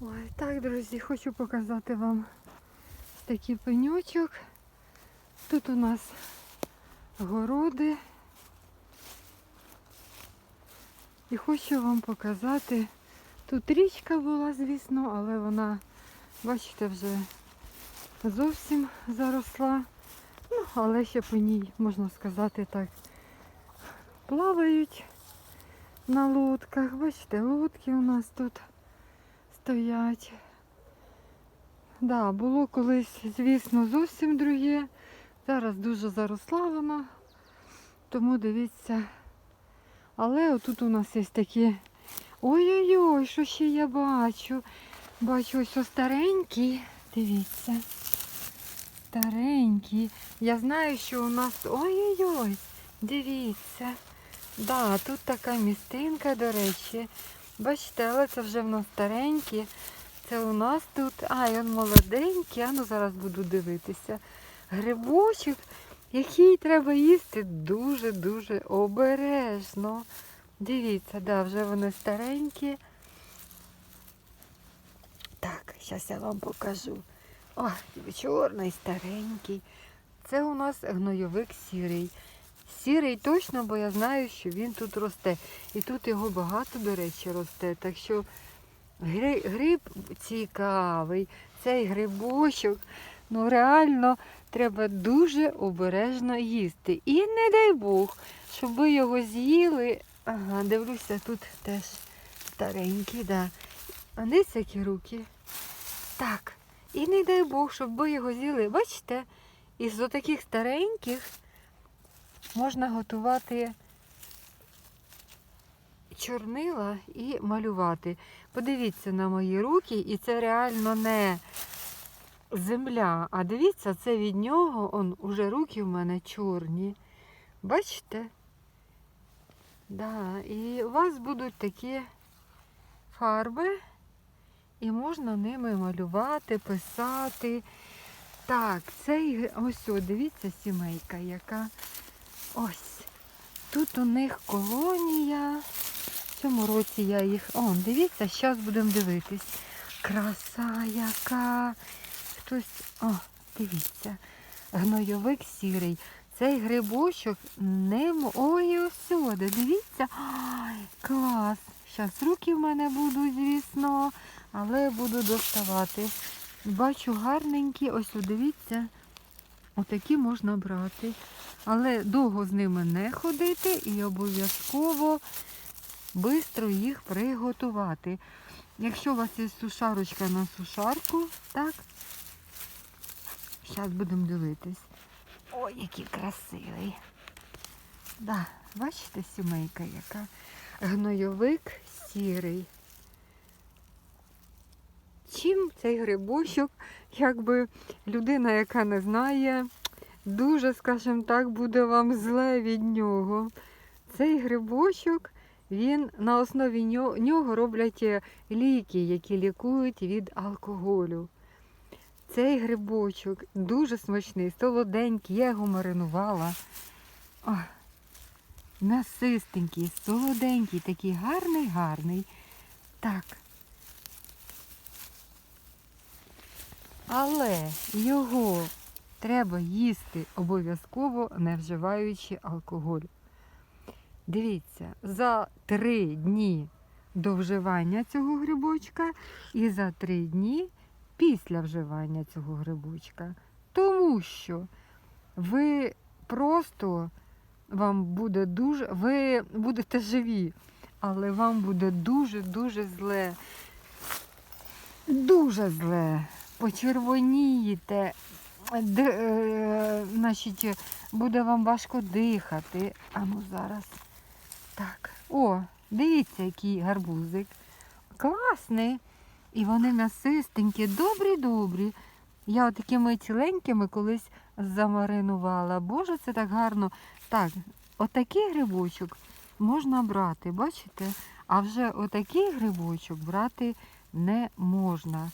Ой, так, друзі, хочу показати вам такий пеньочок. Тут у нас городи. І хочу вам показати. Тут річка була, звісно, але вона, бачите, вже зовсім заросла. Ну, але ще по ній, можна сказати так, плавають на лодках. Бачите, лодки у нас тут стоять. Да, було колись, звісно, зовсім друге. Зараз дуже заросла вона. Тому дивіться. Але отут у нас є такі. Ой-ой-ой, що ще я бачу? Бачу ось старенькі. Дивіться. Старенькі. Я знаю, що у нас. Ой-ой-ой, дивіться. Да, тут така містинка, до речі. Бачите, але це вже в нас старенькі. Це у нас тут. А, он молоденький, а ну зараз буду дивитися. Грибочок, який треба їсти дуже-дуже обережно. Дивіться, да, вже вони старенькі. Так, зараз я вам покажу. О, чорний, старенький. Це у нас гнойовик сірий. Сірий точно, бо я знаю, що він тут росте. І тут його багато, до речі, росте. Так що гриб цікавий, цей грибочок, ну реально треба дуже обережно їсти. І не дай Бог, щоб ви його з'їли. Ага, дивлюся, тут теж старенький, да. Десь які руки. Так. І не дай Бог, щоб ви його з'їли. Бачите, із отаких стареньких можна готувати чорнила і малювати. Подивіться на мої руки, і це реально не земля. А дивіться, це від нього, он, уже руки в мене чорні. Бачите? Да, і у вас будуть такі фарби, і можна ними малювати, писати. Так, цей, ось, о, дивіться, сімейка, яка ось. Тут у них колонія. В цьому році я їх. О, дивіться, зараз будемо дивитись. Краса яка. Хтось. О, дивіться. Гнойовик сірий. Цей грибочок не Ой, ось сюди, дивіться. Ай, клас. Зараз руки в мене будуть, звісно, але буду доставати. Бачу гарненькі, ось дивіться. Отакі можна брати. Але довго з ними не ходити і обов'язково швидко їх приготувати. Якщо у вас є сушарочка на сушарку, так, зараз будемо дивитись. Ой, який красивий. Да, бачите, сімейка яка? Гнойовик сірий. Чим цей грибочок, якби людина, яка не знає, дуже, скажімо так, буде вам зле від нього. Цей грибочок, він на основі ньо- нього роблять е, ліки, які лікують від алкоголю. Цей грибочок дуже смачний, солоденький, я його маринувала. Ох, насистенький, солоденький, такий гарний, гарний. Так. Але його треба їсти обов'язково не вживаючи алкоголь. Дивіться, за три дні до вживання цього грибочка і за три дні після вживання цього грибочка. Тому що ви просто вам буде дуже, ви будете живі, але вам буде дуже-дуже зле. Дуже зле. Почервонієте, е, значить, буде вам важко дихати. А ну зараз. Так. О, дивіться, який гарбузик. Класний. І вони м'ясистенькі, добрі-добрі. Я отакими ціленькими колись замаринувала. Боже, це так гарно. Так, отакий грибочок можна брати, бачите? А вже отакий грибочок брати не можна.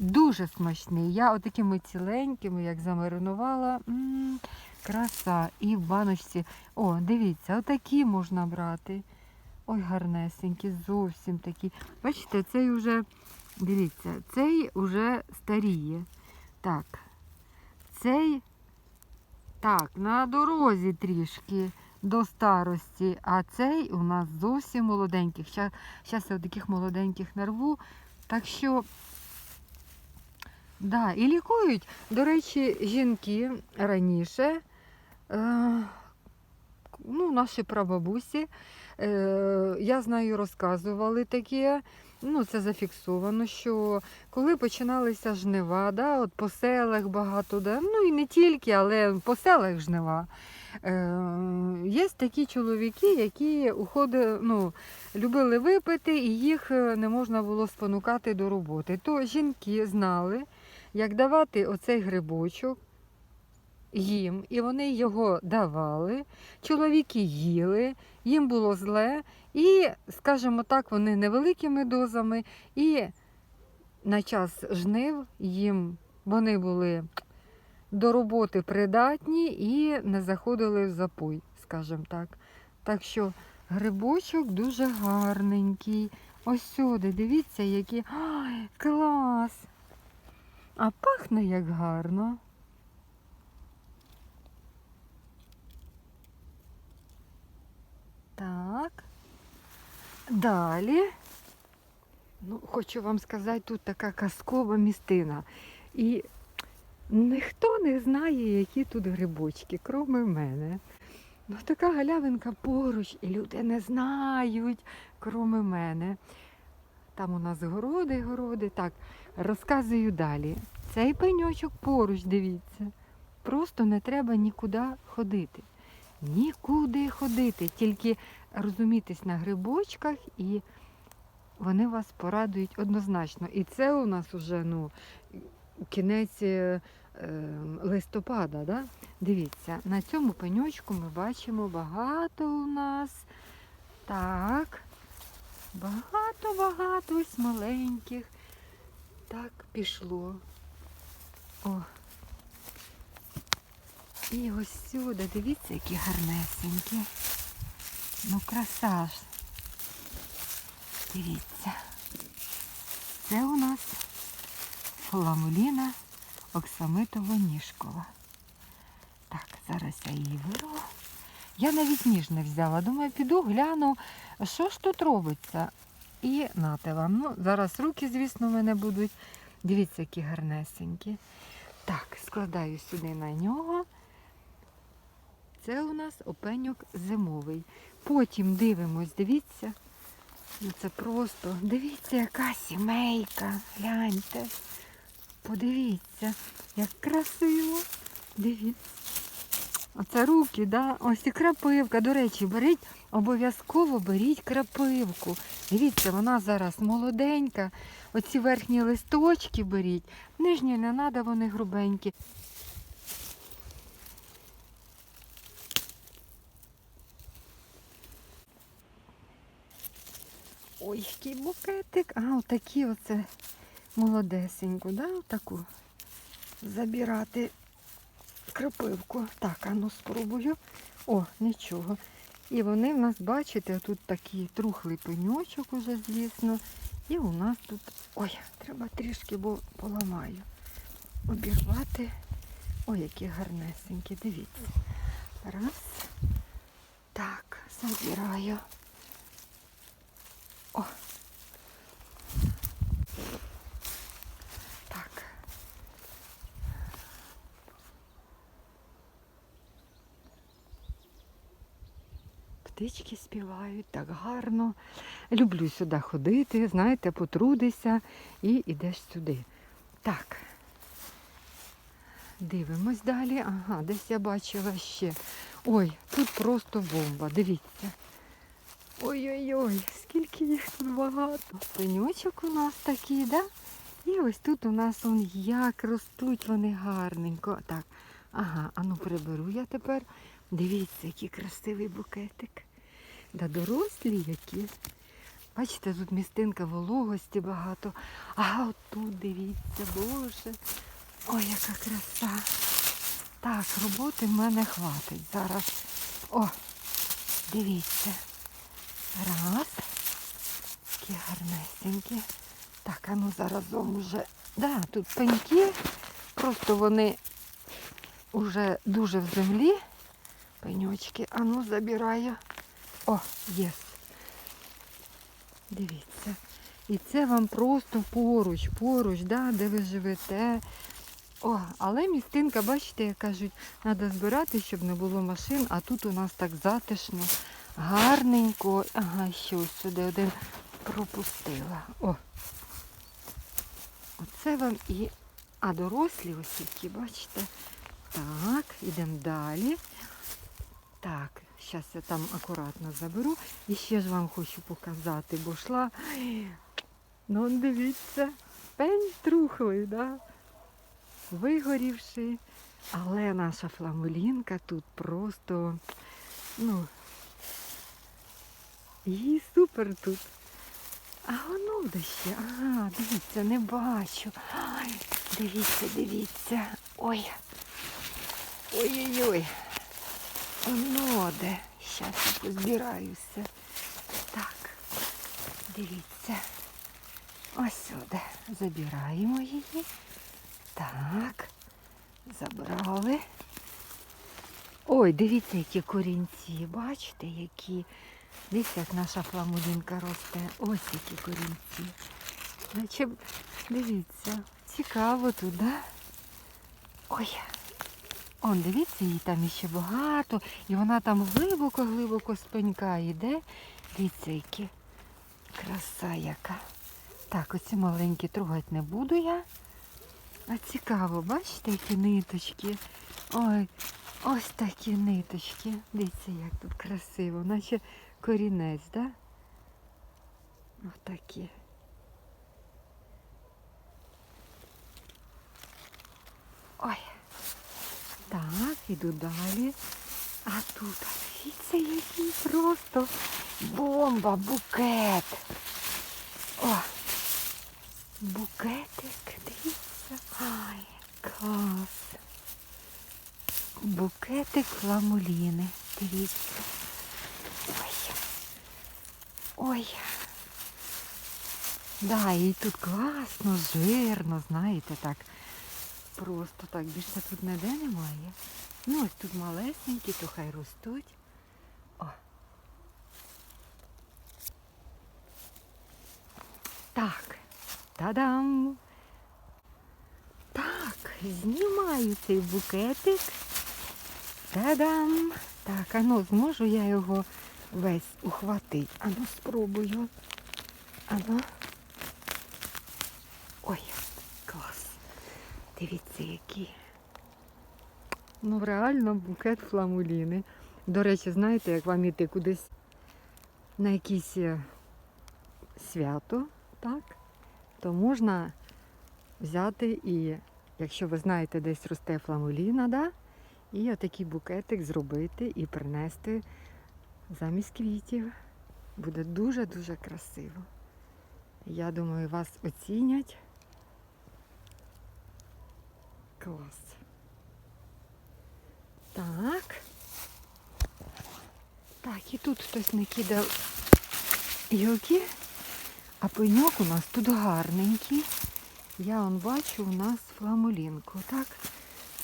Дуже смачний. Я отакими ціленькими, як замаринувала. М, краса. І в баночці. О, дивіться, отакі можна брати. Ой, гарнесенькі, зовсім такі. Бачите, цей уже, дивіться, цей уже старіє. Так. Цей так, на дорозі трішки до старості, а цей у нас зовсім молоденьких. Зараз я таких молоденьких нарву. Так що, да, і лікують. До речі, жінки раніше, е, ну, наші прабабусі, е, я знаю, розказували таке. Ну, це зафіксовано, що коли починалися жнива, да, от по селах багато, да, ну і не тільки, але по селах жнива. Е, є такі чоловіки, які уходи, ну, любили випити, і їх е, не можна було спонукати до роботи. То жінки знали, як давати оцей грибочок їм, і вони його давали. Чоловіки їли, їм було зле, і, скажімо так, вони невеликими дозами, і на час жнив їм вони були до роботи придатні і не заходили в запой, скажімо так. Так що грибочок дуже гарненький. Ось сюди, дивіться, які. Ай, клас! А пахне як гарно. Так. Далі. Ну, хочу вам сказати, тут така казкова містина. І ніхто не знає, які тут грибочки, кроме мене. Ну, така галявинка поруч, і люди не знають, кроме мене. Там у нас городи, городи. Так, розказую далі. Цей пеньочок поруч, дивіться. Просто не треба нікуди ходити. Нікуди ходити, тільки розумітись на грибочках і вони вас порадують однозначно. І це у нас уже ну, кінець е, листопада. Да? Дивіться, на цьому пеньочку ми бачимо багато у нас. Так, багато-багато ось маленьких. Так, пішло. О. І ось сюди, дивіться, які гарнесенькі. Ну, краса ж. Дивіться. Це у нас фламуліна оксамитово-ніжкова. Так, зараз я її вирву. Я навіть ніж не взяла. Думаю, піду, гляну, що ж тут робиться. І нате вам. Ну, зараз руки, звісно, в мене будуть. Дивіться, які гарнесенькі. Так, складаю сюди на нього. Це у нас опеньок зимовий. Потім дивимось, дивіться. Ну це просто, дивіться, яка сімейка. Гляньте. Подивіться, як красиво. Дивіться. Оце руки, да? ось і крапивка. До речі, беріть, обов'язково беріть крапивку. Дивіться, вона зараз молоденька. Оці верхні листочки беріть. Нижні не треба, вони грубенькі. Ой, який букетик. А, отакі оце молодесеньку, да? Отаку забирати крапивку. Так, а ну спробую. О, нічого. І вони в нас, бачите, тут такий трухлий пеньочок уже, звісно. І у нас тут... Ой, треба трішки, бо поламаю. Обірвати. Ой, які гарнесенькі, дивіться. Раз. Так, забираю. О. Птички співають так гарно. Люблю сюди ходити, знаєте, потрудися і йдеш сюди. Так. Дивимось далі. Ага, десь я бачила ще. Ой, тут просто бомба, дивіться. Ой-ой-ой, скільки їх тут багато. Пеньочок у нас такий, да? І ось тут у нас он як ростуть вони гарненько. Так, ага, а ну приберу я тепер. Дивіться, який красивий букетик. Да дорослі які. Бачите, тут містинка вологості багато. А отут дивіться, боже. Ой, яка краса. Так, роботи в мене хватить зараз. О, дивіться. Раз. Такі гарнесенькі. Так, а ну заразом уже. Да, тут пеньки. Просто вони вже дуже в землі. Пеньочки. А ну забираю. О, єс. Дивіться. І це вам просто поруч, поруч, да, де ви живете. О, але містинка, бачите, як кажуть, треба збирати, щоб не було машин, а тут у нас так затишно, гарненько. Ага, ще ось сюди один пропустила. О. Оце вам і. А дорослі ось які, бачите? Так, ідемо далі. Так, зараз я там акуратно заберу. І ще ж вам хочу показати, бо йшла. Ну, дивіться, пень трухлий, да? вигорівши. Але наша фламулінка тут просто, ну, їй супер тут. А воно де ще. Ага, дивіться, не бачу. Ай, дивіться, дивіться. Ой. Ой-ой-ой. Воно де. Щас я позбираюся. Так, дивіться. Ось сюди. Забираємо її. Так. Забрали. Ой, дивіться, які корінці. Бачите, які. Дивіться, як наша фламулінка росте. Ось які корінці. Наче, дивіться, цікаво тут, да? Ой. Он, дивіться, її там іще багато. І вона там глибоко-глибоко з пенька йде. Дивіться, які. Краса яка. Так, оці маленькі трогати не буду я. А цікаво, бачите, які ниточки. Ой, ось такі ниточки. Дивіться, як тут красиво, наче корінець, да? Ось такі. Ой. Так, іду далі. А тут, дивіться, який просто бомба, букет. О, букетик, дивіться. Ай, клас. Букетик фламуліни. Дивіться. Ой. Ой. Да, і тут класно, жирно, знаєте, так. Просто так, більше тут ніде немає. Ну, ось тут малесенькі, то хай ростуть. О. Так. Та-дам! Так, знімаю цей букетик. Та-дам! Так, а ну зможу я його весь ухватити. А ну спробую. А ну. Ой. Дивіться, які. Ну, реально букет фламуліни. До речі, знаєте, як вам іти кудись на якесь е, свято, так? То можна взяти і, якщо ви знаєте, десь росте фламуліна, да? і отакий букетик зробити і принести замість квітів. Буде дуже-дуже красиво. Я думаю, вас оцінять. Клас. Так. Так, і тут хтось накидав гілки, а пеньок у нас тут гарненький. Я он бачу у нас фламулінку, так?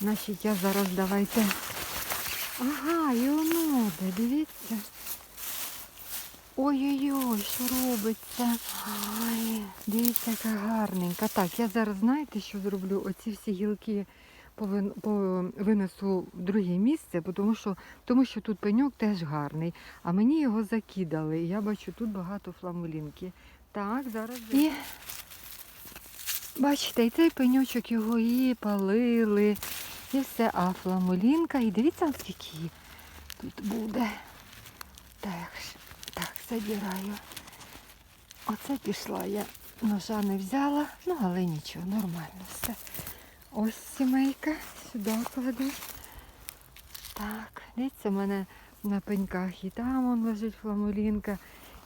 Значить, я зараз давайте. Ага, і воно дивіться. Ой-ой-ой, що робиться? Ай, дивіться, яка гарненька. Так, я зараз, знаєте, що зроблю? Оці всі гілки повин- по- винесу в друге місце, тому що, тому що тут пеньок теж гарний. А мені його закидали. Я бачу, тут багато фламулінки. Так, зараз. І бачите, і цей пеньочок його і палили, і все. А фламулінка, і дивіться, скільки тут буде. Так, так. Оце пішла я. Ножа не взяла, ну але нічого, нормально все. Ось сімейка, сюди кладу. Так, дивіться, в мене на пеньках і там он лежить фламулінка,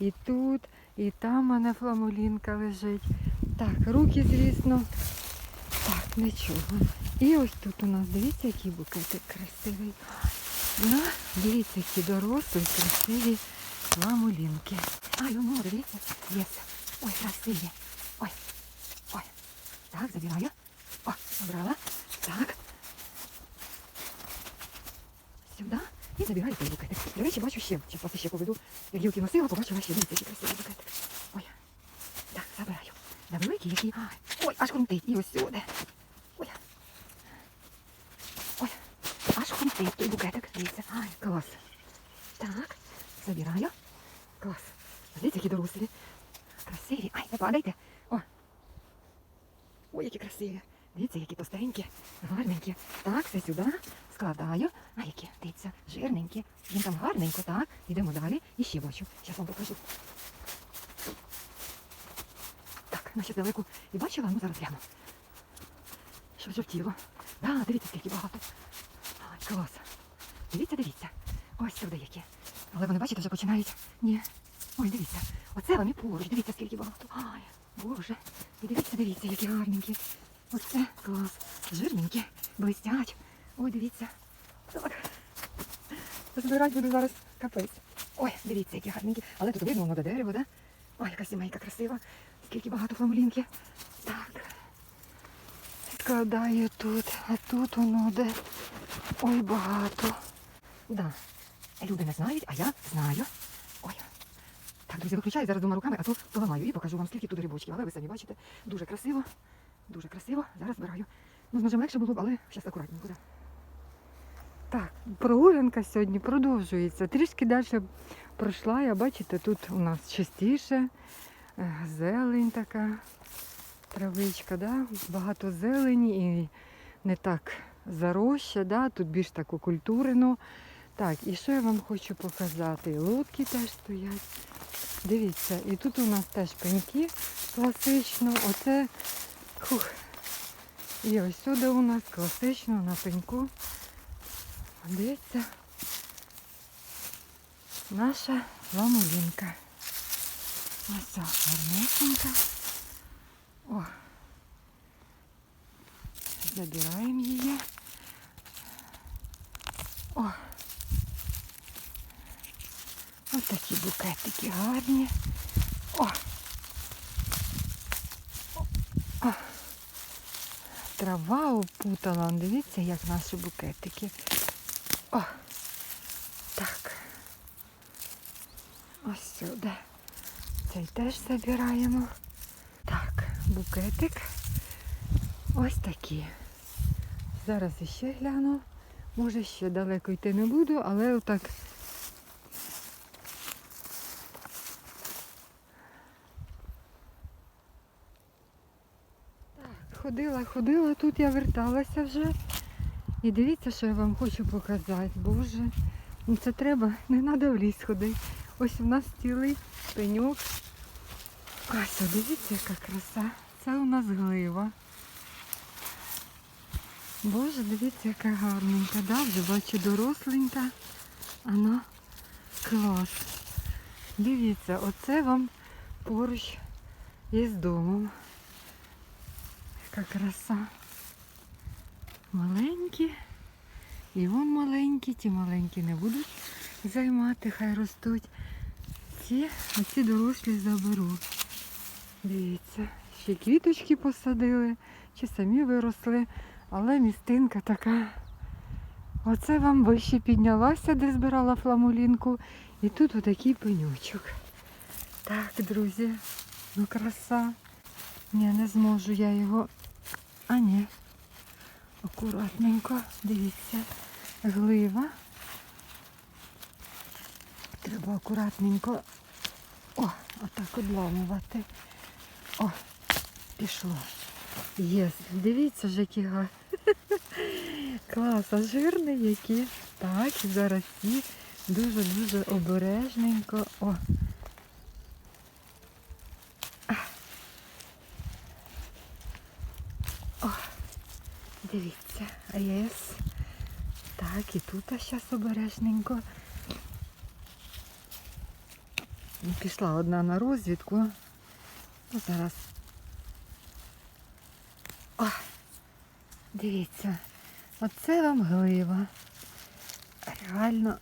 і тут, і там в мене фламулінка лежить. Так, руки, звісно. Так, нічого. І ось тут у нас, дивіться, який букетик красивий. Ну, дивіться, які дорослі, красиві ламулінки. Ай, ну, дивіться, єс. Ой, красиві. Ой, ой. Так, забираю. О, забрала. Так. Сюди. І забираю той букетик. До речі, бачу ще. Зараз вас ще поведу. Як гілки носила, побачила ще дивіться, який красивий букетик. Ой. Так, забираю. Да великий який. Ай. Ой, аж крутить. І ось сюди. Ой. Ой. Аж крутить той букетик. Дивіться. Ай, клас. Так, забираю. Клас. Дивіться, які дорослі. Красиві. Ай, не падайте. О. Ой, які красиві. Дивіться, які тостенькі, гарненькі. Так, все сюди складаю. А які, дивіться, жирненькі. Він там гарненько, так. Йдемо далі. І ще бачу. Зараз вам покажу. Так, ну ще далеко. І бачила, ну зараз гляну. Що жовтіло. Да, дивіться, скільки багато. Ай, клас. Дивіться, дивіться. Ось сюди які. Але вони, бачите, вже починають. Ні. Ой, дивіться. Оце вам і поруч. Дивіться, скільки багато. Ай, боже. І дивіться, дивіться, які гарненькі. Оце клас. Жирненькі, блистять. Ой, дивіться. Так. Збирати буду зараз капець. Ой, дивіться, які гарненькі. Але тут видно воно до дерева, да? Ой, яка сімейка красива. Скільки багато фламулінки. Так. Складаю тут, а тут воно де. Ой, багато. Да. Люди не знають, а я знаю. Ой. Так, друзі, виключаю зараз двома руками, а то поламаю і покажу вам, скільки тут грибочків. Але ви самі бачите, дуже красиво. Дуже красиво. Зараз збираю. Ну, з ножем легше було б, але зараз акуратненько. Так, прогулянка сьогодні продовжується. Трішки далі пройшла я, бачите, тут у нас частіше, е, зелень така, травичка, да? багато зелені і не так зароща, да? тут більш так окультурено. Так, і що я вам хочу показати? Лодки теж стоять. Дивіться, і тут у нас теж пеньки класично. Оце хух. І ось сюди у нас класично на пеньку. Дивіться. Наша ламулінка. Ось ця. О. Забираємо її. О. Ось такі букетики гарні. О. О. Трава опутала. Дивіться, як наші букетики. О. Так. Ось сюди. Цей теж забираємо. Так, букетик. Ось такі. Зараз іще гляну. Може ще далеко йти не буду, але отак. Ходила, ходила, тут я верталася вже. І дивіться, що я вам хочу показати. Боже, ну це треба, не треба в ліс ходити. Ось у нас цілий пеньок. О, дивіться, яка краса. Це у нас глива. Боже, дивіться, яка гарненька, да? Вже бачу доросленька. Ано клас. Дивіться, оце вам поруч із домом. Яка краса. Маленькі. І вон маленькі, ті маленькі не будуть займати, хай ростуть. Ці, оці дорослі заберу. Дивіться, ще квіточки посадили, чи самі виросли, але містинка така. Оце вам вище піднялася, де збирала фламулінку. І тут отакий пенючок. Так, друзі, ну краса. Ні, не зможу я його. А ні. Акуратненько, дивіться, глива. Треба акуратненько. О, отак обламувати. О, пішло. Є, дивіться ж, які га. Клас, а жирний які. Так, зараз ці дуже-дуже обережненько. О. дивіться, єс. Так, і тут зараз обережненько. Пішла одна на розвідку. Ну, зараз. О, дивіться, оце вам глива. Реально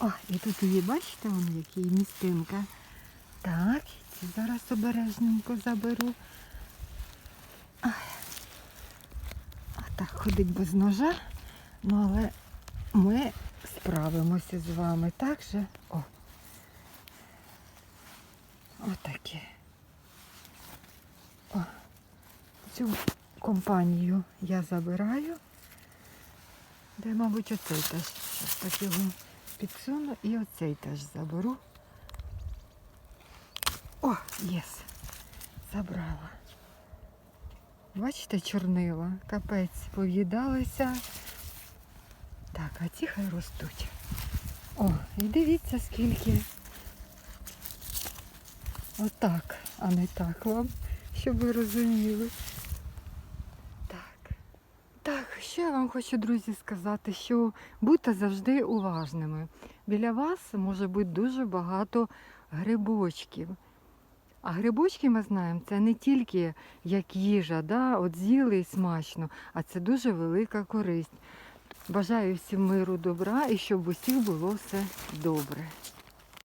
О, і тут її, бачите, вон який містинка. Так, зараз обережненько заберу. Ай. А ходить без ножа. Ну, але ми справимося з вами. Так же? О. Отаке. О. Цю компанію я забираю. Де, мабуть, оцей теж. Так його підсуну і оцей теж заберу. О, єс. Забрала. Бачите, чорнила, капець, пов'їдалися. Так, а ці хай ростуть. О, і дивіться, скільки. Отак, а не так вам, щоб ви розуміли. Так. Так, що я вам хочу, друзі, сказати, що будьте завжди уважними. Біля вас може бути дуже багато грибочків. А грибочки ми знаємо, це не тільки як їжа, да? от з'їли і смачно, а це дуже велика користь. Бажаю всім миру, добра і щоб усіх було все добре.